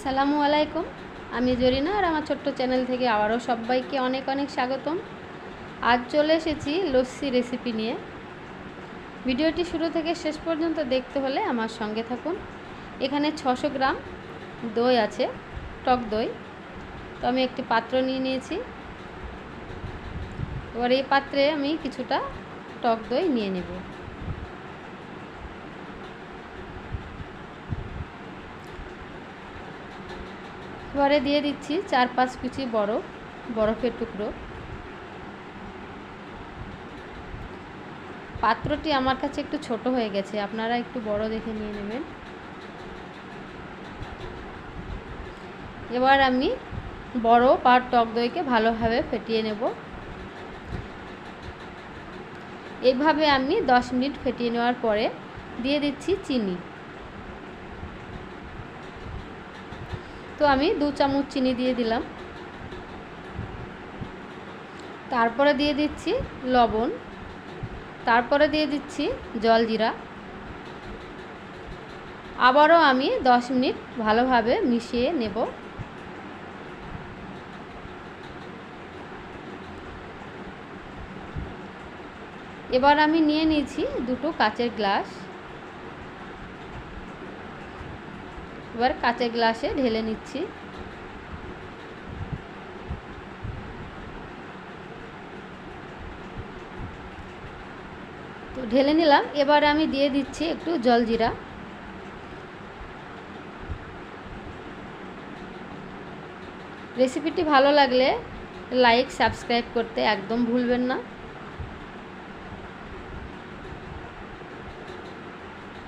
আসসালামু আলাইকুম। আমি জরিনা আর আমার ছোট্ট চ্যানেল থেকে আবারও সবাইকে অনেক অনেক স্বাগতম। আজ চলে এসেছি লস্যি রেসিপি নিয়ে। ভিডিওটি শুরু থেকে শেষ পর্যন্ত দেখতে হলে আমার সঙ্গে থাকুন। এখানে ছশো গ্রাম দই আছে, টক দই। তো আমি একটি পাত্র নিয়ে নিয়েছি। এবার এই পাত্রে আমি কিছুটা টক দই নিয়ে নেব। এবারে দিয়ে দিচ্ছি চার পাঁচ কুচি বরফ বরফের টুকরো। পাত্রটি আমার কাছে একটু ছোট হয়ে গেছে, আপনারা একটু বড় দেখে নিয়ে নেবেন। এবার আমি বরফ আর টক দইকে ভালোভাবে ফেটিয়ে নেব। এইভাবে আমি দশ মিনিট ফেটিয়ে নেওয়ার পরে দিয়ে দিচ্ছি চিনি। তো আমি দু চামচ চিনি দিয়ে দিলাম। তারপরে দিয়ে দিচ্ছি লবণ। তারপরে দিয়ে দিচ্ছি জলজিরা আবারও আমি দশ মিনিট ভালোভাবে মিশিয়ে নেব। এবার আমি নিয়ে নিয়েছি দুটো কাচের গ্লাস। এবার কাচের গ্লাসে ঢেলে নিচ্ছি। তো ঢেলে নিলাম, এবার আমি দিয়ে দিচ্ছি একটু জলজিরা রেসিপিটি ভালো লাগলে লাইক, সাবস্ক্রাইব করতে একদম ভুলবেন না।